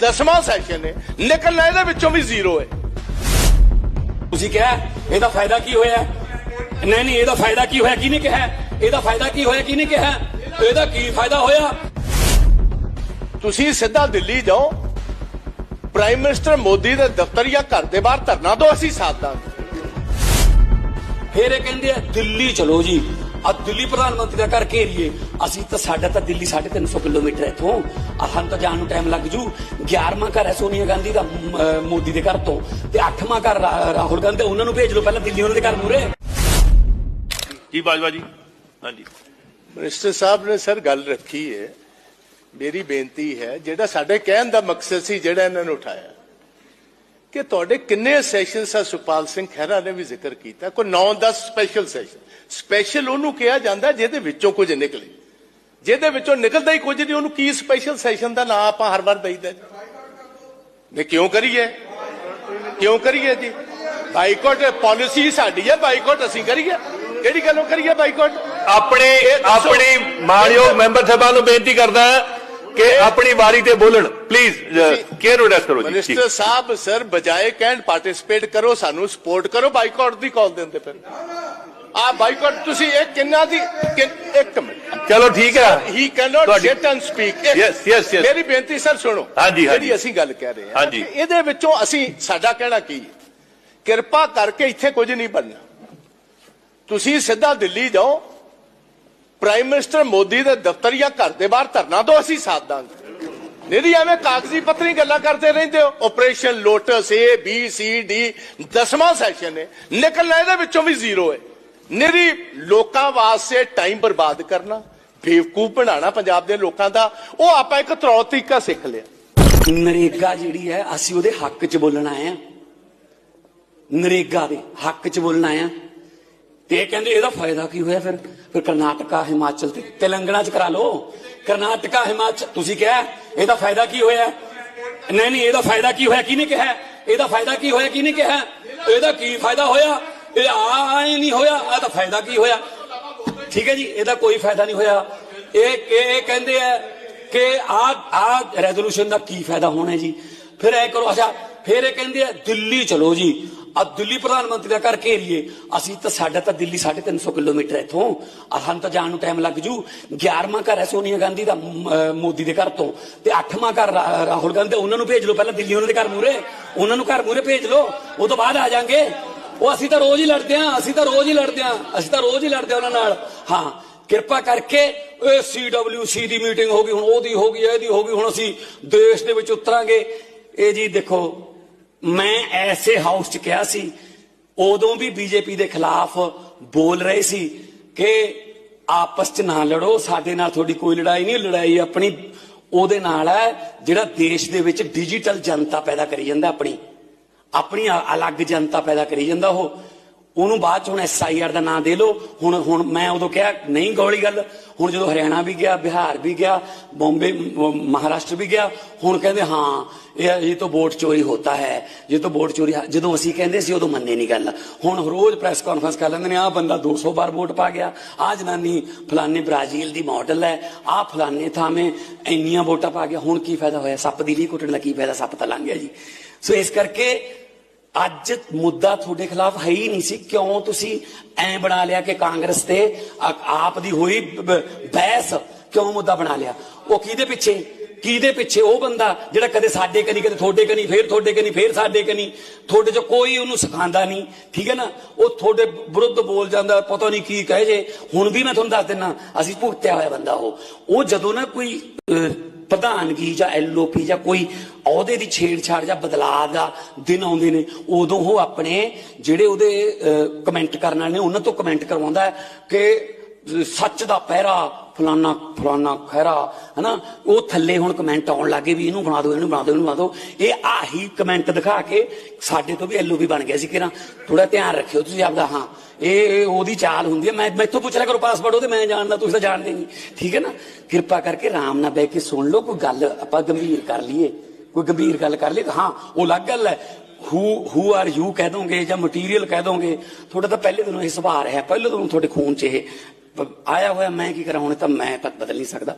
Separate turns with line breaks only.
ਦਸਵਾਂ ਸੈਸ਼ਨ ਹੈ ਨਿਕਲਣਾ ਇਹਦੇ ਵਿੱਚੋਂ ਵੀ ਜ਼ੀਰੋ ਹੈ।
ਤੁਸੀਂ ਕਿਹਾ ਇਹਦਾ ਫਾਇਦਾ ਕੀ ਹੋਇਆ? ਨਹੀਂ ਨਹੀਂ ਇਹਦਾ ਫਾਇਦਾ ਕੀ ਹੋਇਆ ਕਿਹਨੇ ਕਿਹਾ? ਇਹਦਾ ਫਾਇਦਾ ਕੀ ਹੋਇਆ ਕਿਹਨੇ ਕਿਹਾ? ਇਹਦਾ ਕੀ ਫਾਇਦਾ ਹੋਇਆ?
ਤੁਸੀਂ ਸਿੱਧਾ ਦਿੱਲੀ ਜਾਓ। ਪ੍ਰਾਈਮ ਮਿਨਿਸਟਰ ਮੋਦੀ ਦੇ ਦਫ਼ਤਰ ਜਾਂ ਘਰ ਦੇ ਬਾਹਰ ਧਰਨਾ ਦਿਓ ਅਸੀਂ ਸਾਥ ਦਾਂਗੇ।
ਫਿਰ ਇਹ ਕਹਿੰਦੇ ਆ ਦਿੱਲੀ ਚਲੋ ਜੀ। ਆ ਦਿੱਲੀ ਪ੍ਰਧਾਨ ਮੰਤਰੀ ਦਾ ਘਰ ਘੇਰੀਏ ਅਸੀਂ ਤਾਂ ਸਾਡਾ ਤਾਂ ਦਿੱਲੀ 350 ਕਿਲੋਮੀਟਰ ਹੈ ਇੱਥੋਂ। ਆ ਸਾਨੂੰ ਤਾਂ ਜਾਣ ਨੂੰ ਟਾਈਮ ਲੱਗ ਜੂ। 11ਵਾਂ ਘਰ ਹੈ ਸੋਨੀਆ ਗਾਂਧੀ ਦਾ ਮੋਦੀ ਦੇ ਘਰ ਤੋਂ। ਤੇ 8ਵਾਂ ਘਰ ਰਾਹੁਲ ਗਾਂਧੀ ਉਹਨਾਂ ਨੂੰ ਭੇਜ ਲਓ ਪਹਿਲਾਂ ਦਿੱਲੀ ਉਹਨਾਂ ਦੇ ਘਰ ਮੂਰੇ
ਜੀ ਬਾਜਵਾ ਜੀ। ਹਾਂਜੀ।
ਮਿਨਿਸਟਰ ਸਾਹਿਬ ਨੇ ਸਰ ਗੱਲ ਰੱਖੀ ਹੈ ਮੇਰੀ ਬੇਨਤੀ ਹੈ ਜਿਹੜਾ ਸਾਡੇ ਕਹਿਣ ਦਾ ਮਕਸਦ ਸੀ ਜਿਹੜਾ ਇਹਨਾਂ ਨੇ ਉਠਾਇਆ। ਕਿ ਤੁਹਾਡੇ ਕਿੰਨੇ ਸੈਸ਼ਨਸ ਆ ਸੁਪਾਲ ਸਿੰਘ ਖਹਿਰਾ ਨੇ ਵੀ ਜ਼ਿਕਰ ਕੀਤਾ। ਕੋਈ 9-10 ਸਪੈਸ਼ਲ ਸੈਸ਼ਨ ਸਪੈਸ਼ਲ ਉਹਨੂੰ ਕਿਹਾ ਜਾਂਦਾ ਜਿਹਦੇ ਵਿੱਚੋਂ ਕੁਝ ਨਿਕਲੇ। ਜਿਹਦੇ ਵਿੱਚੋਂ ਨਿਕਲਦਾ ਹੀ ਕੁਝ ਨਹੀਂ ਉਹਨੂੰ ਕੀ ਸਪੈਸ਼ਲ ਸੈਸ਼ਨ ਦਾ ਨਾਂ ਆਪਾਂ ਹਰ ਵਾਰ ਦਈਦਾ ਨੇ ਕਿਉਂ ਕਰੀਏ? ਕਿਉਂ ਕਰੀਏ ਜੀ? ਬਾਈਕਾਟ ਪਾਲਿਸੀ ਸਾਡੀ ਹੈ ਬਾਈਕਾਟ ਅਸੀਂ ਕਰੀਏ। ਕਿਹੜੀ ਗੱਲੋਂ ਕਰੀਏ ਬਾਈਕਾਟ?
ਆਪਣੇ। ਆਪਣੀ ਮਾਨਯੋਗ ਮੈਂਬਰ ਸਾਹਿਬਾਨ ਨੂੰ ਬੇਨਤੀ ਕਰਦਾ ਕਿ ਆਪਣੀ ਵਾਰੀ ਤੇ ਬੋਲਣ। ਪਲੀਜ਼ ਕੇਅਰ ਐਡਰੈਸ ਕਰੋ ਜੀ।
ਮਿਨਿਸਟਰ ਸਾਹਿਬ ਸਰ ਬਜਾਏ ਕਹਿਣ ਪਾਰਟਿਸਿਪੇਟ ਕਰੋ ਸਾਨੂੰ ਸਪੋਰਟ ਕਰੋ ਬਾਈਕਾਟ ਦੀ ਕਾਲ ਦਿੰਦੇ ਫਿਰ ਆ ਬਾਈਕਾਟ ਤੁਸੀਂ ਇਹ ਕਿੰਨਾ ਦੀ ਕਿੰਨ- ਇੱਕ ਮਿੰਟ।
ਚਲੋ ਠੀਕ ਹੈ।
ਹੀ ਕੈਨੋਟ
ਤੁਹਾਡੀ-
sit and speak
Yes, yes, yes.
ਮੇਰੀ ਬੇਨਤੀ ਸਰ ਸੁਣੋ। ਜਿਹੜੀ ਅਸੀਂ ਗੱਲ ਕਹਿ ਰਹੇ ਹਾਂ। ਇਹਦੇ ਵਿੱਚੋਂ ਅਸੀਂ ਸਾਡਾ ਕਹਿਣਾ ਕੀ ਹੈ? ਕਿਰਪਾ ਕਰਕੇ ਇੱਥੇ ਕੁਝ ਨਹੀਂ ਬਣਨਾ। ਤੁਸੀਂ ਸਿੱਧਾ ਦਿੱਲੀ ਜਾਓ ਪ੍ਰਾਈਮ ਮਿਨਿਸਟਰ ਮੋਦੀ ਦੇ ਦਫ਼ਤਰ ਜਾਂ ਘਰ ਦੇ ਬਾਹਰ ਧਰਨਾ ਦਿਓ, ਅਸੀਂ ਸਾਥ ਦਾਂਗੇ। ਨਹੀਂ ਐਵੇਂ ਕਾਗਜ਼ੀ ਪੱਤਰੀ ਗੱਲਾਂ ਕਰਦੇ ਰਹਿੰਦੇ ਹੋ। Operation lotus A B C D ਦਸਵਾਂ ਸੈਸ਼ਨ ਹੈ। ਨਿਕਲਣਾ ਇਹਦੇ ਵਿੱਚੋਂ ਵੀ ਜ਼ੀਰੋ ਹੈ। ਨਿਰੀ ਲੋਕਾਂ ਵਾਸਤੇ ਟਾਈਮ ਬਰਬਾਦ ਕਰਨਾ, ਬੇਵਕੂਫ ਬਣਾਉਣਾ ਪੰਜਾਬ ਦੇ ਲੋਕਾਂ ਦਾ, ਉਹ ਆਪਾਂ ਇੱਕ ਤਰੌ ਤਰੀਕਾ ਸਿੱਖ ਲਿਆ।
ਨਰੇਗਾ ਜਿਹੜੀ ਹੈ, ਅਸੀਂ ਉਹਦੇ ਹੱਕ 'ਚ ਬੋਲਣਾ ਆਏ ਆ ਨਰੇਗਾ ਦੇ ਹੱਕ 'ਚ ਬੋਲਣਾ ਆਏ ਆ ਤੇ ਇਹ ਕਹਿੰਦੇ ਇਹਦਾ ਫਾਇਦਾ ਕੀ ਹੋਇਆ ਫਿਰ? ਫਿਰ ਕਰਨਾਟਕਾ, ਹਿਮਾਚਲ ਤੇ ਤੇਲੰਗਾਨਾ 'ਚ ਕਰਾ ਲਓ। ਕਰਨਾਟਕਾ, ਹਿਮਾਚਲ, ਤੁਸੀਂ ਕਿਹਾ? ਇਹਦਾ ਫਾਇਦਾ ਕੀ ਹੋਇਆ? ਨਹੀਂ ਨਹੀਂ, ਇਹਦਾ ਫਾਇਦਾ ਕੀ ਹੋਇਆ? ਕਿਹਨੇ ਕਿਹਾ? ਇਹਦਾ ਫਾਇਦਾ ਕੀ ਹੋਇਆ? ਕਿਹਨੇ ਕਿਹਾ? ਇਹਦਾ ਕੀ ਫਾਇਦਾ ਹੋਇਆ? ਇਹ ਆ ਨਹੀਂ ਹੋਇਆ। ਆ ਤਾਂ ਫਾਇਦਾ ਕੀ ਹੋਇਆ? ਠੀਕ ਹੈ ਜੀ, ਇਹਦਾ ਕੋਈ ਫਾਇਦਾ ਨਹੀਂ ਹੋਇਆ। ਇਹ ਇਹ ਕਹਿੰਦੇ ਆ ਕਿ ਆ ਆ ਰੈਜ਼ੋਲੂਸ਼ਨ ਦਾ ਕੀ ਫਾਇਦਾ ਹੋਣਾ ਜੀ? ਫਿਰ ਐ ਕਰੋ, ਅੱਛਾ ਫਿਰ ਇਹ ਕਹਿੰਦੇ ਆ, ਦਿੱਲੀ ਚਲੋ ਜੀ। ਆ ਦਿੱਲੀ ਪ੍ਰਧਾਨ ਮੰਤਰੀ ਦਾ ਘਰ ਘੇਰੀਏ ਅਸੀਂ ਤਾਂ ਸਾਡਾ ਤਾਂ ਦਿੱਲੀ 350 ਕਿਲੋਮੀਟਰ ਹੈ ਇੱਥੋਂ। ਆ ਤਾਂ ਜਾਣ ਨੂੰ ਟਾਈਮ ਲੱਗ ਜੂ। 11ਵਾਂ ਘਰ ਹੈ ਸੋਨੀਆ ਗਾਂਧੀ ਦਾ ਮੋਦੀ ਦੇ ਘਰ ਤੋਂ। ਤੇ 8ਵਾਂ ਘਰ ਰਾਹੁਲ ਗਾਂਧੀ, ਉਹਨਾਂ ਨੂੰ ਭੇਜ ਲਓ। ਪਹਿਲਾਂ ਦਿੱਲੀ ਉਹਨਾਂ ਦੇ ਘਰ ਮੂਰੇ ਉਹਨਾਂ ਨੂੰ ਘਰ ਮੂਰੇ ਭੇਜ ਲਓ। ਉਹ ਤੋਂ ਬਾਅਦ ਆ ਜਾਾਂਗੇ। ਉਹ ਅਸੀਂ ਤਾਂ ਰੋਜ਼ ਹੀ ਲੜਦੇ ਆਂ। ਅਸੀਂ ਤਾਂ ਰੋਜ਼ ਹੀ ਲੜਦੇ ਆਂ। ਅਸੀਂ ਤਾਂ ਰੋਜ਼ ਹੀ ਲੜਦੇ ਆਂ ਉਹਨਾਂ ਨਾਲ। ਹਾਂ, ਕਿਰਪਾ ਕਰਕੇ ਇਹ ਸੀਡਬਲਯੂਸੀ ਦੀ ਮੀਟਿੰਗ ਹੋ ਗਈ। ਹੁਣ ਉਹਦੀ ਹੋ ਗਈ, ਇਹਦੀ ਹੋ ਗਈ। ਹੁਣ ਅਸੀਂ ਦੇਸ਼ ਦੇ ਵਿੱਚ ਉਤਰਾਂਗੇ। ਇਹ ਜੀ ਦੇਖੋ, ਮੈਂ ਐਸੇ ਹਾਊਸ 'ਚ ਕਿਹਾ ਸੀ, ਉਦੋਂ ਵੀ ਬੀਜੇਪੀ ਦੇ ਖਿਲਾਫ ਬੋਲ ਰਹੇ ਸੀ ਕਿ ਆਪਸ 'ਚ ਨਾ ਲੜੋ, ਸਾਡੇ ਨਾਲ ਤੁਹਾਡੀ ਕੋਈ ਲੜਾਈ ਨਹੀਂ, ਲੜਾਈ ਆਪਣੀ ਉਹਦੇ ਨਾਲ ਹੈ, ਜਿਹੜਾ ਦੇਸ਼ ਦੇ ਵਿੱਚ ਡਿਜੀਟਲ ਜਨਤਾ ਪੈਦਾ ਕਰੀ ਜਾਂਦਾ ਆਪਣੀ ਆਪਣੀ ਅ- ਅਲੱਗ ਜਨਤਾ ਪੈਦਾ ਕਰੀ ਜਾਂਦਾ ਉਹ। ਉਹਨੂੰ ਬਾਅਦ ਚ ਹੁਣ ਐਸਆਈਆਰ ਦਾ ਨਾਂ ਦੇ ਲਓ। ਹੁਣ ਹੁਣ ਮੈਂ ਉਦੋਂ ਕਿਹਾ, ਨਹੀਂ ਗੋਲੀ ਗੱਲ। ਹੁਣ ਜਦੋਂ ਹਰਿਆਣਾ ਵੀ ਗਿਆ, ਬਿਹਾਰ ਵੀ ਗਿਆ, ਬੰਬੇ ਮਹਾਰਾਸ਼ਟਰ ਵੀ ਗਿਆ, ਹੁਣ ਕਹਿੰਦੇ, ਹਾਂ, ਇਹ ਇਹ ਤਾਂ ਵੋਟ ਚੋਰੀ ਹੁੰਦਾ ਹੈ। ਇਹ ਤਾਂ ਵੋਟ ਚੋਰੀ ਜਦੋਂ ਅਸੀਂ ਕਹਿੰਦੇ ਸੀ, ਉਦੋਂ ਮੰਨੇ ਨਹੀਂ ਗੱਲ। ਹੁਣ ਰੋਜ਼ ਪ੍ਰੈਸ ਕਾਨਫਰੰਸ ਕਰ ਲੈਂਦੇ ਨੇ, ਆਹ ਬੰਦਾ 200 ਵਾਰ ਵੋਟ ਪਾ ਗਿਆ। ਆਹ ਜਨਾਨੀ ਫਲਾਨੇ ਬ੍ਰਾਜ਼ੀਲ ਦੀ ਮਾਡਲ ਹੈ। ਆਹ ਫਲਾਨੇ ਥਾਵੇਂ ਇੰਨੀਆਂ ਵੋਟਾਂ ਪਾ ਗਿਆ। ਹੁਣ ਕੀ ਫਾਇਦਾ ਹੋਇਆ? ਸੱਪ ਦੀ ਲੀ ਕੁੱਟਣ ਦਾ ਕੀ ਫਾਇਦਾ? ਸੱਪ ਤਾਂ ਲੰਘ ਗਿਆ ਜੀ। ਸੋ ਇਸ ਕਰਕੇ ਅੱਜ ਮੁੱਦਾ ਤੁਹਾਡੇ ਖਿਲਾਫ ਹੈ ਹੀ ਨਹੀਂ ਸੀ। ਕਿਉਂ ਤੁਸੀਂ ਐ ਬਣਾ ਲਿਆ ਕਿ ਕਾਂਗਰਸ ਤੇ ਆਪ ਦੀ ਹੋਈ ਬਹਿਸ ਕਿਉਂ ਮੁੱਦਾ ਬਣਾ ਲਿਆ? ਉਹ ਕਿਹਦੇ ਪਿੱਛੇ? ਕਿਹਦੇ ਪਿੱਛੇ ਉਹ ਬੰਦਾ ਜਿਹੜਾ ਕਦੇ ਸਾਡੇ ਕਨੀ ਕਦੇ ਤੁਹਾਡੇ ਕਨੀ ਫੇਰ ਤੁਹਾਡੇ ਕਨੀ ਫੇਰ ਸਾਡੇ ਕਨੀ ਤੁਹਾਡੇ ਚ ਕੋਈ ਉਹਨੂੰ ਸਿਖਾਉਂਦਾ ਨਹੀਂ। ਠੀਕ ਹੈ ਨਾ? ਉਹ ਤੁਹਾਡੇ ਵਿਰੁੱਧ ਬੋਲ ਜਾਂਦਾ ਪਤਾ ਨਹੀਂ ਕੀ ਕਹੇ ਜੇ। ਹੁਣ ਵੀ ਮੈਂ ਤੁਹਾਨੂੰ ਦੱਸ ਦਿੰਨਾ ਅਸੀਂ ਭੁਗਤਿਆ ਹੋਇਆ ਬੰਦਾ ਉਹ। ਉਹ ਜਦੋਂ ਨਾ ਕੋਈ ਅਹ, ਪ੍ਰਧਾਨਗੀ ਜਾਂ ਐਲਓਪੀ ਜਾਂ ਕੋਈ ਅਹੁਦੇ ਦੀ ਛੇੜਛਾੜ ਜਾਂ ਬਦਲਾਅ ਦਾ ਦਿਨ ਆਉਂਦੇ ਨੇ ਉਦੋਂ ਉਹ ਆਪਣੇ ਜਿਹੜੇ ਉਹਦੇ ਕਮੈਂਟ ਕਰਨ ਵਾਲੇ ਨੇ ਉਹਨਾਂ ਤੋਂ ਕਮੈਂਟ ਕਰਵਾਉਂਦਾ ਕਿ ਸੱਚ ਦਾ ਪਹਿਰਾ, ਫਲਾਨਾ ਫਲਾਨਾ ਖੈਰਾ ਹਨਾ? ਉਹ ਥੱਲੇ ਹੁਣ ਕਮੈਂਟ ਆਉਣ ਲੱਗੇ ਵੀ ਇਹਨੂੰ ਬਣਾ ਦਿਓ, ਇਹਨੂੰ ਬਣਾ ਦਿਓ, ਇਹਨੂੰ ਬਣਾ ਦਿਓ। ਇਹ ਆਹੀ ਕਮੈਂਟ ਦਿਖਾ ਕੇ ਸਾਡੇ ਤੋਂ ਵੀ ਐਲਓਪੀ ਬਣ ਗਿਆ ਸੀ ਕਿਰਾਂ ਥੋੜਾ ਧਿਆਨ ਰੱਖਿਓ ਤੁਸੀਂ ਆਪਦਾ, ਹਾਂ। ਇਹ ਉਹਦੀ ਚਾਲ ਹੁੰਦੀ ਹੈ। ਮੈਂ ਮੈਥੋਂ ਪੁੱਛ ਲਿਆ ਕਰੋ ਪਾਸਵਰਡ ਉਹਦੇ, ਮੈਂ ਜਾਣਦਾ, ਤੁਸੀਂ ਤਾਂ ਜਾਣਦੇ ਨਹੀਂ। ਠੀਕ ਹੈ ਨਾ? ਕਿਰਪਾ ਕਰਕੇ ਆਰਾਮ ਨਾਲ ਬਹਿ ਕੇ ਸੁਣ ਲਓ, ਕੋਈ ਗੱਲ ਆਪਾਂ ਗੰਭੀਰ ਕਰ ਲਈਏ। ਕੋਈ ਗੰਭੀਰ ਗੱਲ ਕਰ ਲਈਏ ਹਾਂ, ਉਹ ਅਲੱਗ ਗੱਲ ਹੈ। ਹੂ ਹੂ ਆਰ ਯੂ ਕਹਿ ਦੋਗੇ ਜਾਂ ਮਟੀਰੀਅਲ ਕਹਿ ਦੋਗੇ? ਤੁਹਾਡਾ ਤਾਂ ਪਹਿਲੇ ਦਿਨੋਂ ਇਹ ਸੁਭਾਅ ਰਿਹਾ। ਪਹਿਲੇ ਦਿਨੋਂ ਤੁਹਾਡੇ ਖੂਨ 'ਚ ਇਹ ਆਇਆ ਹੋਇਆ ਮੈਂ ਕੀ ਕਰਾਂ ਹੁਣ ਤਾਂ ਮੈਂ ਪ- ਬਦਲ ਨਹੀਂ ਸਕਦਾ।